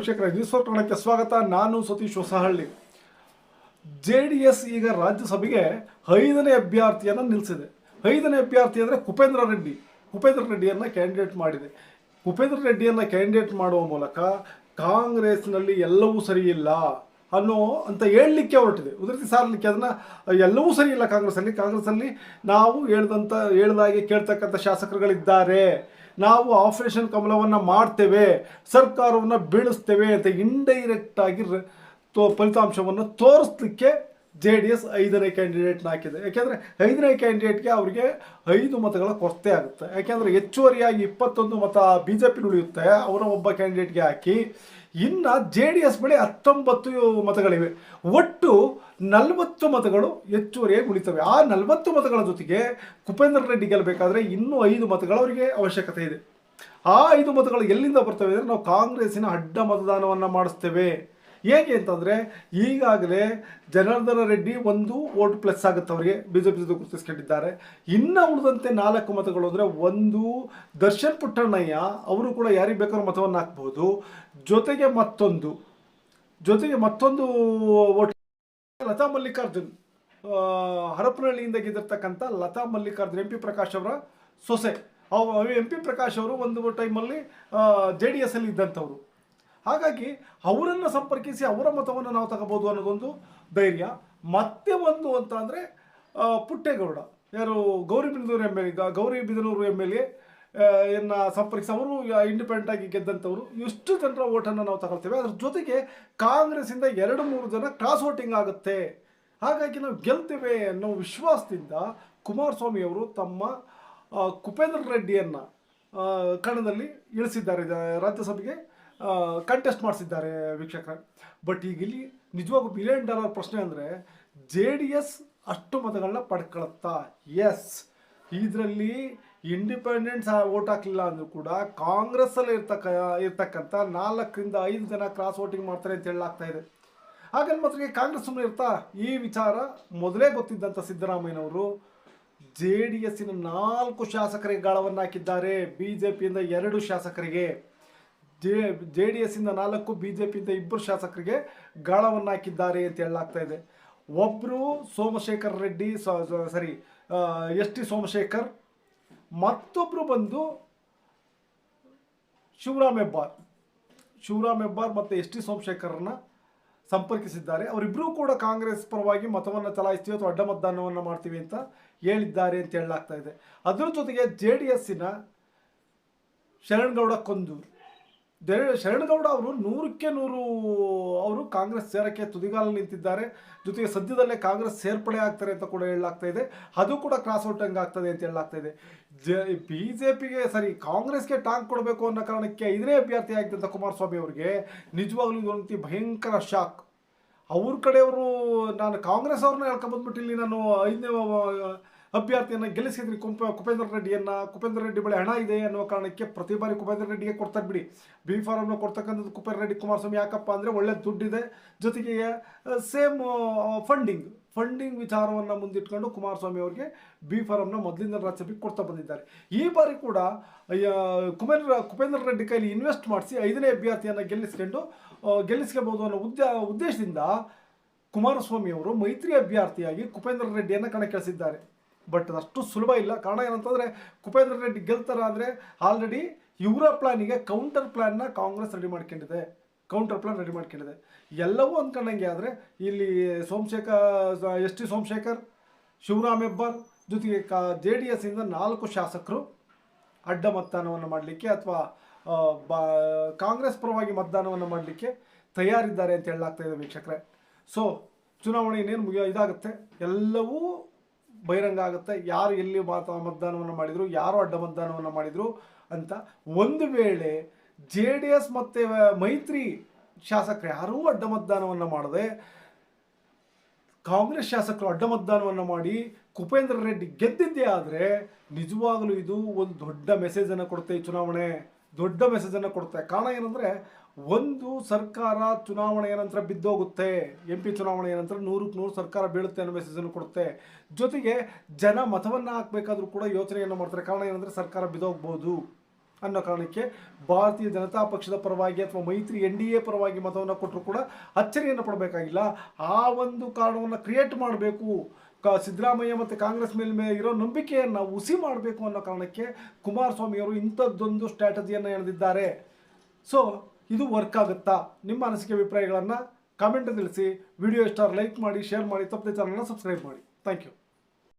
ವೀಕ್ಷಕರ ನ್ಯೂಸ್ ಕನ್ನಡಕ್ಕೆ ಸ್ವಾಗತ. ನಾನು Satish Hosahalli. J D S ಈಗ ರಾಜ್ಯಸಭೆಗೆ ಐದನೇ ಅಭ್ಯರ್ಥಿಯನ್ನು ನಿಲ್ಲಿಸಿದೆ ಐದನೇ ಅಭ್ಯರ್ಥಿ ಅಂದರೆ ಕುಪೇಂದ್ರ ರೆಡ್ಡಿ. ಕುಪೇಂದ್ರ ರೆಡ್ಡಿಯನ್ನು ಕ್ಯಾಂಡಿಡೇಟ್ ಮಾಡಿದೆ. ಉಪೇಂದ್ರ ರೆಡ್ಡಿಯನ್ನು ಕ್ಯಾಂಡಿಡೇಟ್ ಮಾಡುವ ಮೂಲಕ ಕಾಂಗ್ರೆಸ್ನಲ್ಲಿ ಎಲ್ಲವೂ ಸರಿಯಿಲ್ಲ ಅನ್ನೋ ಅಂತ ಹೇಳಲಿಕ್ಕೆ ಹೊರಟಿದೆ. ಉದ್ರತಿ ಸಾರಲಿಕ್ಕೆ ಅದನ್ನು ಎಲ್ಲವೂ ಸರಿ ಇಲ್ಲ ಕಾಂಗ್ರೆಸ್ಸಲ್ಲಿ ಕಾಂಗ್ರೆಸ್ಸಲ್ಲಿ ನಾವು ಹೇಳ್ದಂಥ ಹೇಳ್ದಾಗೆ ಕೇಳ್ತಕ್ಕಂಥ ಶಾಸಕರುಗಳಿದ್ದಾರೆ. ನಾವು ಆಪರೇಷನ್ ಕಮಲವನ್ನು ಮಾಡ್ತೇವೆ ಸರ್ಕಾರವನ್ನು ಬೀಳಿಸ್ತೇವೆ ಅಂತ ಇಂಡೈರೆಕ್ಟಾಗಿ ಫಲಿತಾಂಶವನ್ನು ತೋರಿಸ್ಲಿಕ್ಕೆ ಜೆ ಡಿ ಎಸ್ ಐದನೇ ಕ್ಯಾಂಡಿಡೇಟ್ನ ಹಾಕಿದೆ. ಯಾಕೆಂದರೆ ಐದನೇ ಕ್ಯಾಂಡಿಡೇಟ್ಗೆ ಅವರಿಗೆ ಐದು ಮತಗಳ ಕೊರತೆ ಆಗುತ್ತೆ. ಯಾಕೆಂದರೆ ಹೆಚ್ಚುವರಿಯಾಗಿ ಇಪ್ಪತ್ತೊಂದು ಮತ ಬಿ ಜೆ ಪಿ ಉಳಿಯುತ್ತೆ ಅವರ ಒಬ್ಬ ಕ್ಯಾಂಡಿಡೇಟ್ಗೆ ಹಾಕಿ, ಇನ್ನು ಜೆ ಡಿ ಎಸ್ ಬಳಿ ಹತ್ತೊಂಬತ್ತು ಮತಗಳಿವೆ. ಒಟ್ಟು ನಲವತ್ತು ಮತಗಳು ಹೆಚ್ಚುವರಿಯಾಗಿ ಉಳಿತವೆ. ಆ ನಲವತ್ತು ಮತಗಳ ಜೊತೆಗೆ ಕುಪೇಂದ್ರ ರೆಡ್ಡಿ ಗೆಲ್ಲಬೇಕಾದ್ರೆ ಇನ್ನೂ ಐದು ಮತಗಳು ಅವರಿಗೆ ಅವಶ್ಯಕತೆ ಇದೆ. ಆ ಐದು ಮತಗಳು ಎಲ್ಲಿಂದ ಬರ್ತವೆ ಅಂದರೆ ನಾವು ಕಾಂಗ್ರೆಸ್ಸಿನ ಅಡ್ಡ ಮತದಾನವನ್ನು ಮಾಡಿಸ್ತೇವೆ. ಹೇಗೆ ಅಂತಂದರೆ ಈಗಾಗಲೇ ಜನಾರ್ದನ ರೆಡ್ಡಿ ಒಂದು ವೋಟ್ ಪ್ಲಸ್ ಆಗುತ್ತೆ ಅವರಿಗೆ. ಬಿ ಜೆ ಪಿ ಜೊತೆ ಗುರುತಿಸ್ಕೊಂಡಿದ್ದಾರೆ. ಇನ್ನು ಉಳಿದಂತೆ ನಾಲ್ಕು ಮತಗಳು ಅಂದರೆ ಒಂದು ದರ್ಶನ್ ಪುಟ್ಟಣ್ಣಯ್ಯ, ಅವರು ಕೂಡ ಯಾರಿಗೆ ಬೇಕಾದ್ರೂ ಮತವನ್ನು ಹಾಕ್ಬೋದು. ಜೊತೆಗೆ ಮತ್ತೊಂದು ಜೊತೆಗೆ ಮತ್ತೊಂದು ವೋಟ್ ಲತಾ ಮಲ್ಲಿಕಾರ್ಜುನ್. ಹರಪನಹಳ್ಳಿಯಿಂದ ಗೆದ್ದಿರ್ತಕ್ಕಂಥ ಲತಾ ಮಲ್ಲಿಕಾರ್ಜುನ್, ಎಂ ಪಿ ಪ್ರಕಾಶ್ ಅವರ ಸೊಸೆ. ಎಂ ಪಿ ಪ್ರಕಾಶ್ ಅವರು ಒಂದು ಟೈಮಲ್ಲಿ ಜೆ ಡಿ ಎಸ್ ಅಲ್ಲಿ ಇದ್ದಂಥವ್ರು. ಹಾಗಾಗಿ ಅವರನ್ನು ಸಂಪರ್ಕಿಸಿ ಅವರ ಮತವನ್ನು ನಾವು ತಗೋಬೋದು ಅನ್ನೋದೊಂದು ಧೈರ್ಯ. ಮತ್ತೆ ಒಂದು ಅಂತ ಅಂದರೆ ಪುಟ್ಟೇಗೌಡ. ಯಾರು Gauribidanur M L Gauribidanur M L A ಎನ್ನ ಸಂಪರ್ಕಿಸಿ ಅವರು ಇಂಡಿಪೆಂಡೆಂಟ್ ಆಗಿ ಗೆದ್ದಂಥವ್ರು. ಇಷ್ಟು ಜನರ ಓಟನ್ನು ನಾವು ತಗೊಳ್ತೇವೆ. ಅದ್ರ ಜೊತೆಗೆ ಕಾಂಗ್ರೆಸ್ಸಿಂದ ಎರಡು ಮೂರು ಜನ ಕ್ರಾಸ್ ವೋಟಿಂಗ್ ಆಗುತ್ತೆ. ಹಾಗಾಗಿ ನಾವು ಗೆಲ್ತೇವೆ ಅನ್ನೋ ವಿಶ್ವಾಸದಿಂದ ಕುಮಾರಸ್ವಾಮಿ ಅವರು ತಮ್ಮ ಕುಪೇಂದ್ರ ರೆಡ್ಡಿಯನ್ನು ಕಣದಲ್ಲಿ ಇಳಿಸಿದ್ದಾರೆ. ರಾಜ್ಯಸಭೆಗೆ ಕಂಟೆಸ್ಟ್ ಮಾಡಿಸಿದ್ದಾರೆ ವೀಕ್ಷಕರ. ಬಟ್ ಈಗ ಇಲ್ಲಿ ನಿಜವಾಗೂ ಬಿಲಿಯನ್ ಡಾಲರ್ ಪ್ರಶ್ನೆ ಅಂದರೆ ಜೆ ಡಿ ಎಸ್ ಅಷ್ಟು ಮತಗಳನ್ನ ಪಡ್ಕೊಳತ್ತಾ ಎಸ್ ಇದರಲ್ಲಿ ಇಂಡಿಪೆಂಡೆನ್ಸ್ ವೋಟ್ ಹಾಕಲಿಲ್ಲ ಅಂದರೂ ಕೂಡ ಕಾಂಗ್ರೆಸ್ಸಲ್ಲಿ ಇರ್ತಕ್ಕ, ಇರ್ತಕ್ಕಂಥ ನಾಲ್ಕರಿಂದ ಐದು ಜನ ಕ್ರಾಸ್ ವೋಟಿಂಗ್ ಮಾಡ್ತಾರೆ ಅಂತ ಹೇಳಲಾಗ್ತಾ ಇದೆ. ಹಾಗೆ ಮಾತ್ರ ಕಾಂಗ್ರೆಸ್ ಸುಮ್ಮನೆ ಇರ್ತಾ ಈ ವಿಚಾರ ಮೊದಲೇ ಗೊತ್ತಿದ್ದಂಥ ಸಿದ್ದರಾಮಯ್ಯನವರು ಜೆ ಡಿ ಎಸ್ಸಿನ ನಾಲ್ಕು ಶಾಸಕರಿಗೆ ಗಾಳವನ್ನು ಹಾಕಿದ್ದಾರೆ ಬಿ ಜೆ ಪಿಯಿಂದ ಎರಡು ಶಾಸಕರಿಗೆ. ಜೆ ಜೆ ಡಿ ಎಸ್ಸಿಂದ ನಾಲ್ಕು ಬಿ ಜೆ ಪಿಯಿಂದ ಇಬ್ಬರು ಶಾಸಕರಿಗೆ ಗಾಳವನ್ನು ಹಾಕಿದ್ದಾರೆ ಅಂತ ಹೇಳಲಾಗ್ತಾ ಇದೆ. ಒಬ್ಬರು Somashekar Reddy sorry S T Somashekar ಮತ್ತೊಬ್ಬರು ಬಂದು ಶಿವರಾಮ್ ಹೆಬ್ಬಾರ್. ಶಿವರಾಮ್ ಹೆಬ್ಬಾರ್ ಮತ್ತು ಎಸ್ ಟಿ ಸೋಮಶೇಖರನ್ನ ಸಂಪರ್ಕಿಸಿದ್ದಾರೆ. ಅವರಿಬ್ಬರೂ ಕೂಡ ಕಾಂಗ್ರೆಸ್ ಪರವಾಗಿ ಮತವನ್ನು ಚಲಾಯಿಸ್ತೀವಿ ಅಥವಾ ಅಡ್ಡ ಮತದಾನವನ್ನು ಮಾಡ್ತೀವಿ ಅಂತ ಹೇಳಿದ್ದಾರೆ ಅಂತ ಹೇಳಲಾಗ್ತಾ ಇದೆ. ಅದರ ಜೊತೆಗೆ ಜೆ ಡಿ ಎಸ್ಸಿನ ಶರಣಗೌಡ ಕೊಂದೂರು. ಶರಣಗೌಡ ಅವರು ನೂರಕ್ಕೆ ನೂರು ಅವರು ಕಾಂಗ್ರೆಸ್ ಸೇರಕ್ಕೆ ತುದಿಗಾಲಲ್ಲಿ ನಿಂತಿದ್ದಾರೆ. ಜೊತೆಗೆ ಸದ್ಯದಲ್ಲೇ ಕಾಂಗ್ರೆಸ್ ಸೇರ್ಪಡೆ ಆಗ್ತಾರೆ ಅಂತ ಕೂಡ ಹೇಳಲಾಗ್ತಾ ಇದೆ. ಅದು ಕೂಡ ಕ್ರಾಸ್ ಔಟಿಂಗ್ ಆಗ್ತದೆ ಅಂತ ಹೇಳಲಾಗ್ತಾ ಇದೆ. ಬಿ ಜೆ ಪಿಗೆ ಸರಿ, ಕಾಂಗ್ರೆಸ್ಗೆ ಟಾಂಗ್ ಕೊಡಬೇಕು ಅನ್ನೋ ಕಾರಣಕ್ಕೆ ಐದನೇ ಅಭ್ಯರ್ಥಿ ಆಗಿದ್ದಂಥ ಕುಮಾರಸ್ವಾಮಿ ಅವರಿಗೆ ನಿಜವಾಗ್ಲೂ ಇದೊಂದು ರೀತಿ ಭಯಂಕರ ಶಾಕ್ ಅವ್ರ ಕಡೆಯವರು, ನಾನು ಕಾಂಗ್ರೆಸ್ ಅವ್ರನ್ನ ಹೇಳ್ಕೊಂಬಂದ್ಬಿಟ್ಟು ಇಲ್ಲಿ ನಾನು ಐದನೇ ಅಭ್ಯರ್ಥಿಯನ್ನು ಗೆಲ್ಲಿಸಿದ್ರಿ ಕುಂಪ ಕುಪೇಂದ್ರ ರೆಡ್ಡಿಯನ್ನು. ಕುಪೇಂದ್ರ ರೆಡ್ಡಿ ಬಳಿ ಹಣ ಇದೆ ಅನ್ನೋ ಕಾರಣಕ್ಕೆ ಪ್ರತಿ ಬಾರಿ ಕುಪೇಂದ್ರ ರೆಡ್ಡಿಗೆ ಕೊಡ್ತಾರೆ ಬಿಡಿ. ಬಿ ಫಾರಮ್ನ ಕೊಡ್ತಕ್ಕಂಥದ್ದು ಕುಪೇಂದ್ರ ರೆಡ್ಡಿ ಕುಮಾರಸ್ವಾಮಿ. ಯಾಕಪ್ಪ ಅಂದರೆ ಒಳ್ಳೆ ದುಡ್ಡಿದೆ. ಜೊತೆಗೆ ಸೇಮ್ ಫಂಡಿಂಗ್ ಫಂಡಿಂಗ್ ವಿಚಾರವನ್ನು ಮುಂದಿಟ್ಕೊಂಡು ಕುಮಾರಸ್ವಾಮಿ ಅವರಿಗೆ ಬಿ ಫಾರಮ್ನ ಮೊದಲಿಂದ ರಾಜ್ಯಸಭೆಗೆ ಕೊಡ್ತಾ ಬಂದಿದ್ದಾರೆ. ಈ ಬಾರಿ ಕೂಡ ಕುಮೇಂದ್ರ ಕುಪೇಂದ್ರ ರೆಡ್ಡಿ ಕೈಲಿ ಇನ್ವೆಸ್ಟ್ ಮಾಡಿಸಿ ಐದನೇ ಅಭ್ಯರ್ಥಿಯನ್ನು ಗೆಲ್ಲಿಸ್ಕೊಂಡು ಗೆಲ್ಲಿಸ್ಕೋಬಹುದು ಅನ್ನೋ ಉದ್ದ ಉದ್ದೇಶದಿಂದ ಕುಮಾರಸ್ವಾಮಿ ಅವರು ಮೈತ್ರಿ ಅಭ್ಯರ್ಥಿಯಾಗಿ ಕುಪೇಂದ್ರ ರೆಡ್ಡಿಯನ್ನು ಕಣಕ್ಕಿಳಿಸಿದ್ದಾರೆ. ಬಟ್ ಅಷ್ಟು ಸುಲಭ ಇಲ್ಲ. ಕಾರಣ ಏನಂತಂದರೆ, ಕುಪೇಂದ್ರ ರೆಡ್ಡಿ ಗೆಲ್ತಾರ ಅಂದರೆ ಆಲ್ರೆಡಿ ಇವರ ಪ್ಲಾನಿಗೆ ಕೌಂಟರ್ ಪ್ಲಾನ್ನ ಕಾಂಗ್ರೆಸ್ ರೆಡಿ ಮಾಡ್ಕೊಂಡಿದೆ. ಕೌಂಟರ್ ಪ್ಲಾನ್ ರೆಡಿ ಮಾಡ್ಕೊಂಡಿದೆ. ಎಲ್ಲವೂ ಅಂದ್ಕೊಂಡಂಗೆ ಆದರೆ, ಇಲ್ಲಿ ಸೋಮಶೇಖರ್, ಎಸ್ ಟಿ ಸೋಮಶೇಖರ್, ಶಿವರಾಮ್ ಹೆಬ್ಬಾರ್ ಜೊತೆಗೆ ಕಾ ಜೆ ಡಿ ಎಸ್ಸಿಂದ ನಾಲ್ಕು ಶಾಸಕರು ಅಡ್ಡ ಮತದಾನವನ್ನು ಮಾಡಲಿಕ್ಕೆ ಅಥವಾ ಬಾ, ಕಾಂಗ್ರೆಸ್ ಪರವಾಗಿ ಮತದಾನವನ್ನು ಮಾಡಲಿಕ್ಕೆ ತಯಾರಿದ್ದಾರೆ ಅಂತ ಹೇಳಲಾಗ್ತಾ ಇದೆ ವೀಕ್ಷಕರೇ. ಸೊ ಚುನಾವಣೆ ಇನ್ನೇನು ಮುಗಿಯೋ ಇದಾಗುತ್ತೆ. ಎಲ್ಲವೂ ಬಹಿರಂಗ ಆಗುತ್ತೆ. ಯಾರು ಎಲ್ಲಿ ಮಾತ ಮತದಾನವನ್ನು ಮಾಡಿದರು, ಯಾರು ಅಡ್ಡ ಮತದಾನವನ್ನು ಮಾಡಿದರು ಅಂತ ಒಂದು ವೇಳೆ ಜೆ ಡಿ ಎಸ್ ಮತ್ತು ಮೈತ್ರಿ ಶಾಸಕರು ಯಾರೂ ಅಡ್ಡ ಮತದಾನವನ್ನು ಮಾಡದೆ, ಕಾಂಗ್ರೆಸ್ ಶಾಸಕರು ಅಡ್ಡ ಮತದಾನವನ್ನು ಮಾಡಿ ಕುಪೇಂದ್ರ ರೆಡ್ಡಿ ಗೆದ್ದಿದ್ದೇ ಆದರೆ ನಿಜವಾಗಲೂ ಇದು ಒಂದು ದೊಡ್ಡ ಮೆಸೇಜನ್ನು ಕೊಡುತ್ತೆ ಈ ಚುನಾವಣೆ. ದೊಡ್ಡ ಮೆಸೇಜನ್ನು ಕೊಡುತ್ತೆ. ಕಾರಣ ಏನಂದರೆ, ಒಂದು ಸರ್ಕಾರ ಚುನಾವಣೆಯ ನಂತರ ಬಿದ್ದೋಗುತ್ತೆ. ಎಂ ಪಿ ಚುನಾವಣೆಯ ನಂತರ ನೂರಕ್ಕೆ ನೂರು ಸರ್ಕಾರ ಬೀಳುತ್ತೆ ಅನ್ನೋ ಮೆಸೇಜನ್ನು ಕೊಡುತ್ತೆ. ಜೊತೆಗೆ ಜನ ಮತವನ್ನು ಹಾಕಬೇಕಾದ್ರೂ ಕೂಡ ಯೋಚನೆಯನ್ನು ಮಾಡ್ತಾರೆ. ಕಾರಣ ಏನಂದರೆ, ಸರ್ಕಾರ ಬಿದ್ದೋಗ್ಬೋದು ಅನ್ನೋ ಕಾರಣಕ್ಕೆ ಭಾರತೀಯ ಜನತಾ ಪಕ್ಷದ ಪರವಾಗಿ ಅಥವಾ ಮೈತ್ರಿ ಎನ್ ಡಿ ಎ ಪರವಾಗಿ ಮತವನ್ನು ಕೊಟ್ಟರು ಕೂಡ ಅಚ್ಚರಿಯನ್ನು ಪಡಬೇಕಾಗಿಲ್ಲ. ಆ ಒಂದು ಕಾರಣವನ್ನು ಕ್ರಿಯೇಟ್ ಮಾಡಬೇಕು. ಸಿದ್ದರಾಮಯ್ಯ ಮತ್ತು ಕಾಂಗ್ರೆಸ್ ಮೇಲೆ ಇರೋ ನಂಬಿಕೆಯನ್ನು ಹುಸಿ ಮಾಡಬೇಕು ಅನ್ನೋ ಕಾರಣಕ್ಕೆ ಕುಮಾರಸ್ವಾಮಿಯವರು ಇಂಥದ್ದೊಂದು ಸ್ಟ್ರಾಟಜಿಯನ್ನು ಎಳೆದಿದ್ದಾರೆ. ಸೊ ಇದು ವರ್ಕ್ ಆಗುತ್ತಾ? ನಿಮ್ಮ ಅನಿಸಿಕೆ ಅಭಿಪ್ರಾಯಗಳನ್ನು ಕಾಮೆಂಟ್ ತಿಳಿಸಿ. ವಿಡಿಯೋ ಇಷ್ಟ ಲೈಕ್ ಮಾಡಿ ಶೇರ್ ಮಾಡಿ, ತಪ್ಪದೆ ಚಾನಲ್ನ ಸಬ್ಸ್ಕ್ರೈಬ್ ಮಾಡಿ. Thank you